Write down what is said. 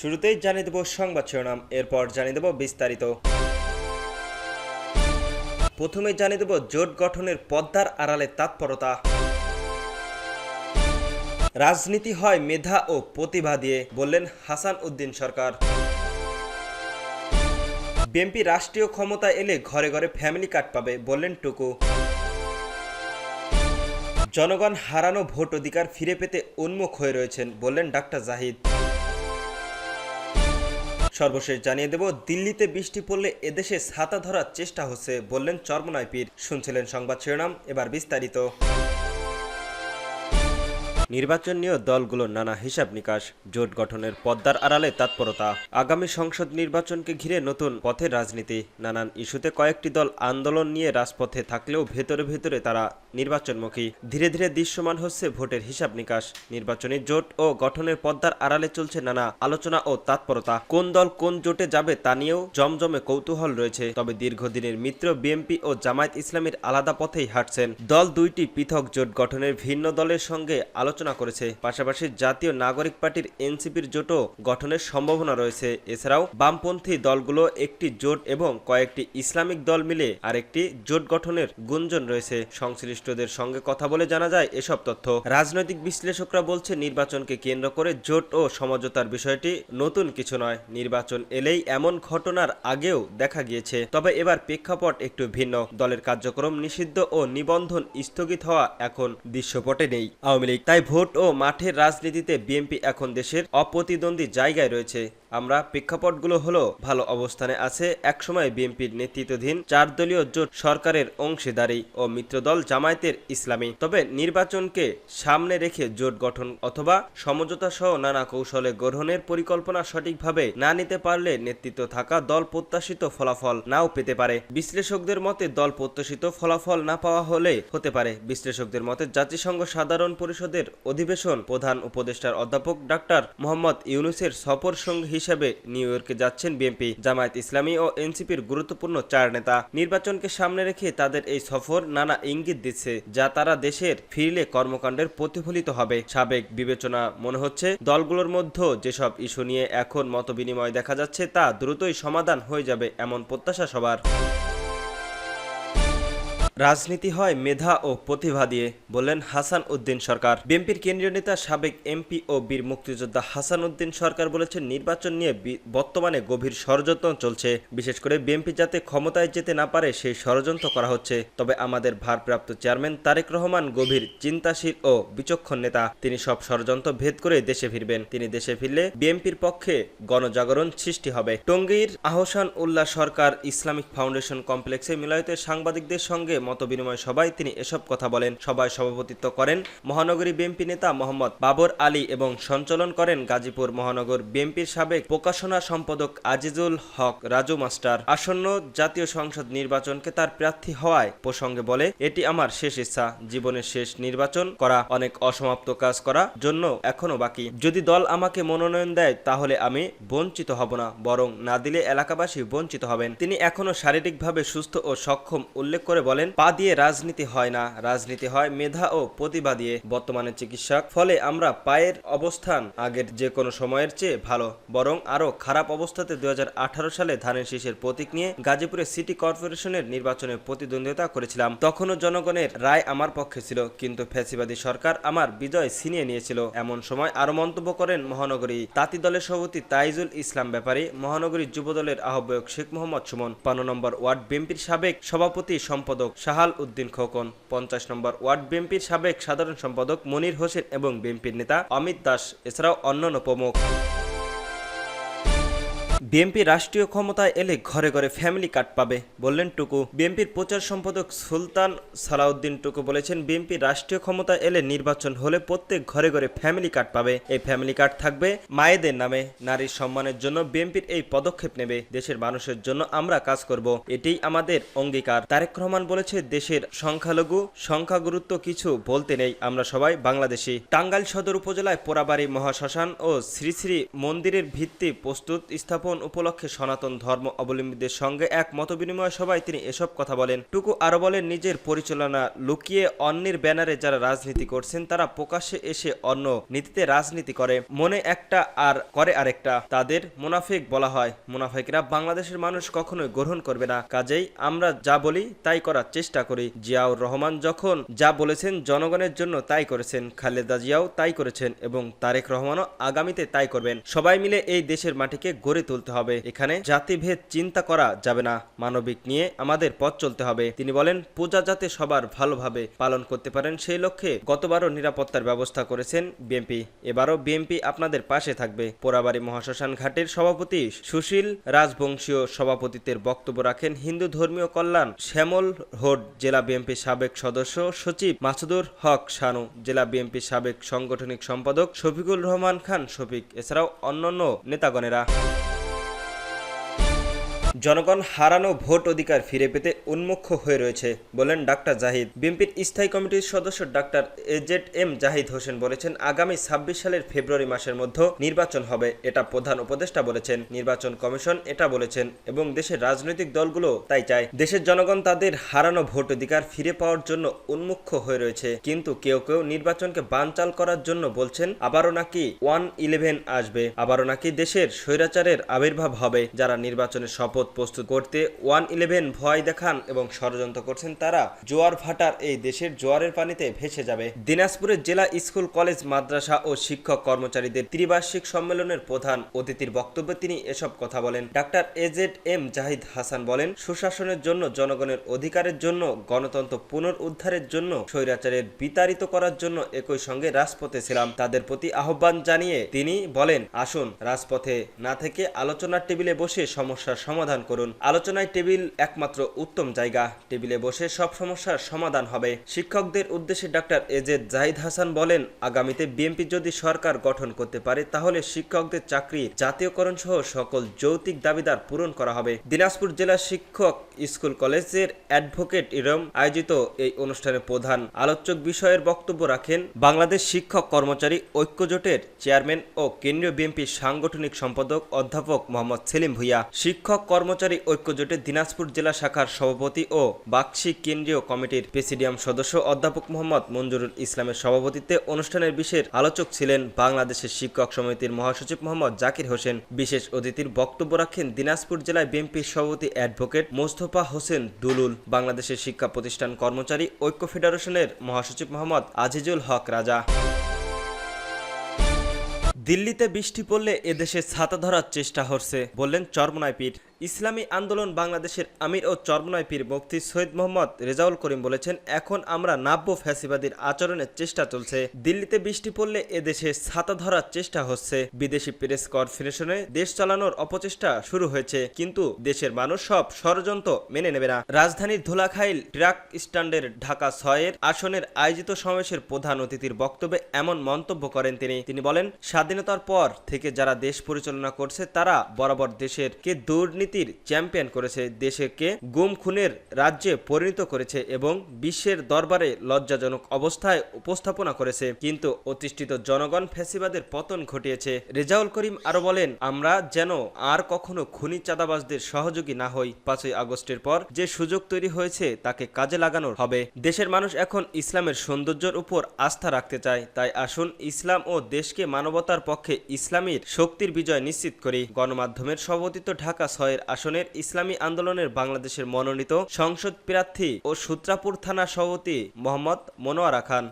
শুরুতেই জানিয়ে দেব সংবাদ শিরোনাম, এরপর জানিয়ে দেব বিস্তারিত। প্রথমে জানিয়ে দেব জোট গঠনের পদ্মার আড়ালে তৎপরতা। রাজনীতি হয় মেধা ও প্রতিভা দিয়ে, বললেন হাসান উদ্দিন সরকার। বিএনপি রাষ্ট্রীয় ক্ষমতা এলে ঘরে ঘরে ফ্যামিলি কার্ড পাবে, বললেন টুকু। জনগণ হারানো ভোট অধিকার ফিরে পেতে উন্মুখ হয়ে রয়েছেন, বললেন ডাক্তার জাহিদ। সর্বশেষ জানিয়ে দেব, দিল্লিতে বৃষ্টি পড়লে এদেশে ছাতা ধরার চেষ্টা হচ্ছে বললেন চর্মনায় পীর। শুনছিলেন সংবাদ শিরোনাম, এবার বিস্তারিত। নির্বাচন নিয়ে দলগুলোর নানা হিসাব নিকাশ, জোট গঠনের পদ্মার আড়ালে তৎপরতা। আগামী সংসদ নির্বাচনকে ঘিরে নতুন পথের রাজনীতি। নানান ইস্যুতে কয়েকটি দল আন্দোলন নিয়ে রাজপথে থাকলেও ভেতরে ভেতরে তারা নির্বাচনমুখী। ধীরে ধীরে দৃশ্যমান হচ্ছে ভোটের হিসাব নিকাশ। নির্বাচনী জোট ও গঠনের পদ্মার আড়ালে চলছে নানা আলোচনা ও তৎপরতা। কোন দল কোন জোটে যাবে তা নিয়েও জমজমে কৌতূহল রয়েছে। তবে দীর্ঘদিনের মিত্র বিএনপি ও জামায়াত ইসলামের আলাদা পথেই হাঁটছেন। দল দুইটি পৃথক জোট গঠনের ভিন্ন দলের সঙ্গে আলোচনা করেছে। পাশাপাশি জাতীয় নাগরিক পার্টির এনসিপির জোটও গঠনের সম্ভাবনা রয়েছে। এছাড়াও বামপন্থী দলগুলো একটি জোট এবং কয়েকটি ইসলামিক দল মিলে আরেকটি জোট গঠনের গুঞ্জন রয়েছে। সংশ্লিষ্টদের সঙ্গে কথা বলে জানা যায় এসব তথ্য। রাজনৈতিক বিশ্লেষকরা বলছে, নির্বাচনকে কেন্দ্র করে জোট ও সমঝোতার বিষয়টি নতুন কিছু নয়। নির্বাচন এলেই এমন ঘটনার আগেও দেখা গিয়েছে। তবে এবার প্রেক্ষাপট একটু ভিন্ন। দলের কার্যক্রম নিষিদ্ধ ও নিবন্ধন স্থগিত হওয়া এখন দৃশ্যপটে নেই। আওয়ামী লীগ তাই ভোট ও মাঠের রাজনীতিতে বিএনপি এখন দেশের অপ্রতিদ্বন্দ্বী জায়গায় রয়েছে। আমরা প্রেক্ষাপটগুলো হলো ভালো অবস্থানে আছে। একসময় বিএনপির নেতৃত্বাধীন চার দলীয় জোট সরকারের অংশীদারি ও মিত্রদল জামায়াতের ইসলামী। তবে নির্বাচনকে সামনে রেখে জোট গঠন অথবা সমঝোতা সহ নানা কৌশলে গ্রহণের পরিকল্পনা সঠিকভাবে না নিতে পারলে নেতৃত্ব থাকা দল প্রত্যাশিত ফলাফল নাও পেতে পারে। বিশ্লেষকদের মতে দল প্রত্যাশিত ফলাফল না পাওয়া হলে হতে পারে। বিশ্লেষকদের মতে জাতিসংঘ সাধারণ পরিষদের অধিবেশন প্রধান উপদেষ্টার অধ্যাপক ডাক্তার মোহাম্মদ ইউনুসের সফর সঙ্গী হিসেবে নিউ ইয়র্কে যাচ্ছেন বিএনপি, জামায়াত ইসলামী ও এনসিপির গুরুত্বপূর্ণ চার নেতা। নির্বাচনকে সামনে রেখে তাদের এই সফর নানা ইঙ্গিত দিচ্ছে, যা তারা দেশের ফিরলে কর্মকাণ্ডের প্রতিফলিত হবে। সাবেক বিবেচনা মনে হচ্ছে, দলগুলোর মধ্যে যেসব ইস্যু নিয়ে এখন মতবিনিময় দেখা যাচ্ছে, তা দ্রুতই সমাধান হয়ে যাবে এমন প্রত্যাশা সবার। রাজনীতি হয় মেধা ও প্রতিভা দিয়ে বললেন হাসান উদ্দিন সরকার। বিএনপির কেন্দ্রীয় নেতা সাবেক এমপি ও বীর মুক্তিযোদ্ধা হাসান উদ্দিন সরকার বলেছেন, নির্বাচন নিয়ে বর্তমানে গভীর ষড়যন্ত্র চলছে। বিশেষ করে বিএনপি যাতে ক্ষমতায় যেতে না পারে, সেই ষড়যন্ত্র করা হচ্ছে। তবে আমাদের ভারপ্রাপ্ত চেয়ারম্যান তারেক রহমান গভীর চিন্তাশীল ও বিচক্ষণ নেতা। তিনি সব ষড়যন্ত্র ভেদ করে দেশে ফিরবেন। তিনি দেশে ফিরলে বিএনপির পক্ষে গণজাগরণ সৃষ্টি হবে। টঙ্গীর আহসান উল্লাহ সরকার ইসলামিক ফাউন্ডেশন কমপ্লেক্সে মিলায়তে সাংবাদিকদের সঙ্গে মতবিনিময় সভায় তিনি এসব কথা বলেন। সভায় সভাপতিত্ব করেন মহানগরী বিএনপি নেতা মোহাম্মদ বাবর আলী এবং সঞ্চালন করেন গাজীপুর মহানগর বিএনপির সাবেক প্রকাশনা সম্পাদক আজিজুল হক রাজু মাস্টার। আসন্ন জাতীয় সংসদ নির্বাচনকে তার প্রার্থী হওয়ায় প্রসঙ্গে বলে, এটি আমার শেষ ইচ্ছা, জীবনের শেষ নির্বাচন করা, অনেক অসমাপ্ত কাজ করা জন্য এখনও বাকি। যদি দল আমাকে মনোনয়ন দেয়, তাহলে আমি বঞ্চিত হব না, বরং না দিলে এলাকাবাসী বঞ্চিত হবেন। তিনি এখনও শারীরিকভাবে সুস্থ ও সক্ষম উল্লেখ করে বলেন পা দিয়ে রাজনীতি হয় না। রাজনীতি হয় মেধা ও প্রতিভা দিয়ে। বর্তমানে চিকিৎসক, ফলে আমরা পায়ের অবস্থান আগের যে কোনো সময়ের চেয়ে ভালো। বরং আরও খারাপ অবস্থাতে দু হাজার আঠারো সালে ধানের শীষের প্রতীক নিয়ে গাজীপুরে সিটি কর্পোরেশনের নির্বাচনে প্রতিদ্বন্দ্বিতা করেছিলাম। তখনও জনগণের রায় আমার পক্ষে ছিল, কিন্তু ফ্যাসিবাদী সরকার আমার বিজয় ছিনিয়ে নিয়েছিল। এমন সময় আরও মন্তব্য করেন মহানগরী তাঁতি দলের সভাপতি তাইজুল ইসলাম ব্যাপারী মহানগরী যুব দলের আহ্বায়ক শেখ মোহাম্মদ সুমন পান্ন নম্বর ওয়ার্ড বিএনপির সাবেক সভাপতি সম্পাদক শাহাল উদ্দিন খোকন, পঞ্চাশ নম্বর ওয়ার্ড বিএনপির সাবেক সাধারণ সম্পাদক মনির হোসেন এবং বিএনপির নেতা অমিত দাস, এছাড়াও অন্যান্য প্রমুখ। বিএনপি রাষ্ট্রীয় ক্ষমতায় এলে ঘরে ঘরে ফ্যামিলি কার্ড পাবে, বললেন টুকু। বিএনপির প্রচার সম্পাদক সুলতান সালাউদ্দিন টুকু বলেছেন, বিএনপি রাষ্ট্রীয় ক্ষমতায় এলে নির্বাচন হলে প্রত্যেক ঘরে ঘরে ফ্যামিলি কার্ড পাবে। এই ফ্যামিলি কার্ড থাকবে মায়েদের নামে। নারীর সম্মানের জন্য বিএনপির এই পদক্ষেপ নেবে। দেশের মানুষের জন্য আমরা কাজ করব। এটাই আমাদের অঙ্গীকার। তারেক রহমান বলেছে, দেশের সংখ্যালঘু সংখ্যা গুরুত্ব কিছু বলতে নেই। আমরা সবাই বাংলাদেশি। টাঙ্গাইল সদর উপজেলায় পোড়াবাড়ি মহাশ্মশান ও শ্রী শ্রী মন্দিরের ভিত্তি প্রস্তুত স্থাপন উপলক্ষে সনাতন ধর্ম অবলম্বীদের সঙ্গে এক মতবিনিময় সভায় তিনি এসব কথা বলেন। টুকু আরও বলেন, নিজের পরিচালনা লুকিয়ে অন্যের ব্যানারে যারা রাজনীতি করছেন, তারা প্রকাশ্যে এসে অন্য নীতিতে রাজনীতি করে। মনে একটা আর করে আরেকটা। তাদের মুনাফিক বলা হয়। মুনাফিকরা বাংলাদেশের মানুষ কখনোই গ্রহণ করবে না। কাজেই আমরা যা বলি, তাই করার চেষ্টা করি। জিয়াউর রহমান যখন যা বলেছেন, জনগণের জন্য তাই করেছেন। খালেদা জিয়াও তাই করেছেন এবং তারেক রহমানও আগামীতে তাই করবেন। সবাই মিলে এই দেশের মাটিকে গড়ে তুলতে হবে। এখানে জাতিভেদ চিন্তা করা যাবে না। মানবিক নিয়ে আমাদের পথ চলতে হবে। তিনি বলেন, পূজা যাতে সবার ভালোভাবে পালন করতে পারেন, সেই লক্ষ্যে গতবারও নিরাপত্তার ব্যবস্থা করেছেন বিএনপি। এবারও বিএনপি আপনাদের পাশে থাকবে। পোড়াবাড়ি মহাশ্মশান ঘাটের সভাপতি সুশীল রাজবংশীয় সভাপতিত্বের বক্তব্য রাখেন হিন্দু ধর্মীয় কল্যাণ, শ্যামল হোড জেলা বিএনপি সাবেক সদস্য সচিব মাসুদুর হক শানু, জেলা বিএনপি সাবেক সাংগঠনিক সম্পাদক শফিকুল রহমান খান শফিক, এছাড়াও অন্যান্য নেতাগণেরা। জনগণ হারানো ভোট অধিকার ফিরে পেতে উন্মুখ হয়ে রয়েছে বলেন ডাক্তার জাহিদ। বিএনপির স্থায়ী কমিটির সদস্য doctor A Z M Zahid Hossain বলেছেন, আগামী ছাব্বিশ সালের ফেব্রুয়ারি মাসের মধ্যে নির্বাচন হবে, এটা প্রধান উপদেষ্টা বলেছেন। নির্বাচন কমিশন এটা বলেছেন এবং দেশের রাজনৈতিক দলগুলো তাই চায়। দেশের জনগণ তাদের হারানো ভোট অধিকার ফিরে পাওয়ার জন্য উন্মুখ হয়ে রয়েছে। কিন্তু কেউ কেউ নির্বাচনকে বানচাল করার জন্য বলছেন, আবারও নাকি ওয়ান ইলেভেন আসবে, আবারও নাকি দেশের স্বৈরাচারের আবির্ভাব হবে যারা নির্বাচনের শপথ প্রস্তুত করতে ওয়ান ইলেভেন ভয় দেখান এবং ষড়যন্ত্র করছেন তারা। জোয়ার ভাটার এই দেশের জোয়ারের পানিতে ভেসে যাবে। দিনাজপুরের জেলা স্কুল, কলেজ, মাদ্রাসা ও শিক্ষক কর্মচারীদের ত্রিবার্ষিক সম্মেলনের প্রধান অতিথির বক্তব্যে তিনি এসব কথা বলেন। Doctor A Z M Zahid Hasan বলেন, সুশাসনের জন্য, জনগণের অধিকারের জন্য, গণতন্ত্র পুনরুদ্ধারের জন্য, স্বৈরাচারের বিতাড়িত করার জন্য একই সঙ্গে রাজপথে ছিলাম। তাদের প্রতি আহ্বান জানিয়ে তিনি বলেন, আসুন, রাজপথে না থেকে আলোচনার টেবিলে বসে সমস্যার সমাধান করুন। আলোচনায় টেবিল একমাত্র উত্তম জায়গা। টেবিলে বসে সব সমস্যার সমাধান হবে। শিক্ষকদের উদ্দেশ্যে ডাক্তার এজেদ জাহিদ হাসান বলেন, আগামীতে বিএনপি যদি সরকার গঠন করতে পারে, তাহলে শিক্ষকদের চাকরি জাতীয়করণ সহ সকল যৌতিক দাবিদার পূরণ করা হবে। দিনাজপুর জেলা শিক্ষক স্কুল কলেজের অ্যাডভোকেট ইরম, আয়োজিত এই অনুষ্ঠানে প্রধান আলোচক বিষয়ের বক্তব্য রাখেন, বাংলাদেশ শিক্ষক কর্মচারী ঐক্যজোটের চেয়ারম্যান ও কেন্দ্রীয় বিএনপির সাংগঠনিক সম্পাদক অধ্যাপক মোহাম্মদ সেলিম ভুইয়া। শিক্ষক কর্মচারী ঐক্যজোটের দিনাজপুর জেলা শাখার সভাপতি ও বাক্সি কেন্দ্রীয় কমিটির প্রেসিডিয়াম সদস্য অধ্যাপক মোহাম্মদ মঞ্জুরুল ইসলামের সভাপতিত্বে অনুষ্ঠানের বিশেষ আলোচক ছিলেন বাংলাদেশের শিক্ষক সমিতির মহাসচিব মোহাম্মদ জাকির হোসেন। বিশেষ অতিথির বক্তব্য রাখেন দিনাজপুর জেলায় বিএনপির সভাপতি অ্যাডভোকেট মোস্তফা হোসেন দুলুল। বাংলাদেশের শিক্ষা প্রতিষ্ঠান কর্মচারী ঐক্য ফেডারেশনের মহাসচিব মোহাম্মদ আজিজুল হক রাজা। দিল্লিতে বৃষ্টি পড়লে এদেশে ছাতা ধরার চেষ্টা হচ্ছে, বললেন চরমনায় পীর। ইসলামী আন্দোলন বাংলাদেশের আমির ও চরমনায় পীর মুফতি সৈয়দ মোহাম্মদ রেজাউল করিম বলেছেন, এখন আমরা নাব্য ফ্যাসিবাদীর আচরণের চেষ্টা চলছে। দিল্লিতে বৃষ্টি পড়লে এদেশে ছাতা ধরার চেষ্টা হচ্ছে। বিদেশি প্রেস কনফারেশনে দেশ চালানোর অপচেষ্টা শুরু হয়েছে, কিন্তু দেশের মানুষ সব ষড়যন্ত্র মেনে নেবে না। রাজধানীর ধুলাখাইল ট্রাক স্ট্যান্ডের ঢাকা ছয়ের আসনের আয়োজিত সমাবেশের প্রধান অতিথির বক্তব্যে এমন মন্তব্য করেন তিনি। তিনি বলেন, স্বাধীনতার পর থেকে যারা দেশ পরিচালনা করছে, তারা বরাবর দেশের কে দুর্নীতির চ্যাম্পিয়ন করেছে দেশকে গুম খুনের রাজ্যে পরিণত করেছে এবং বিশ্বের দরবারে লজ্জাজনক অবস্থায় উপস্থাপনা করেছে। কিন্তু অতিষ্ঠিত জনগণ ফ্যাসিবাদের পতন ঘটিয়েছে। রেজাউল করিম আরও বলেন, আমরা যেন আর কখনো খুনি চাঁদাবাজদের সহযোগী না হই। পাঁচই আগস্টের পর যে সুযোগ তৈরি হয়েছে তাকে কাজে লাগানোর হবে। দেশের মানুষ এখন ইসলামের সৌন্দর্যের উপর আস্থা রাখতে চায়। তাই আসুন ইসলাম ও দেশকে মানবতার পক্ষে ইসলামীর শক্তির বিজয় নিশ্চিত করি। গণমাধ্যমের সভাপতিত্ব ঢাকা ছয়ের আসনের ইসলামী আন্দোলনের বাংলাদেশের মনোনীত সংসদ প্রার্থী ও সূত্রাপুর থানা সভাপতি মোহাম্মদ মনোয়ারা খান।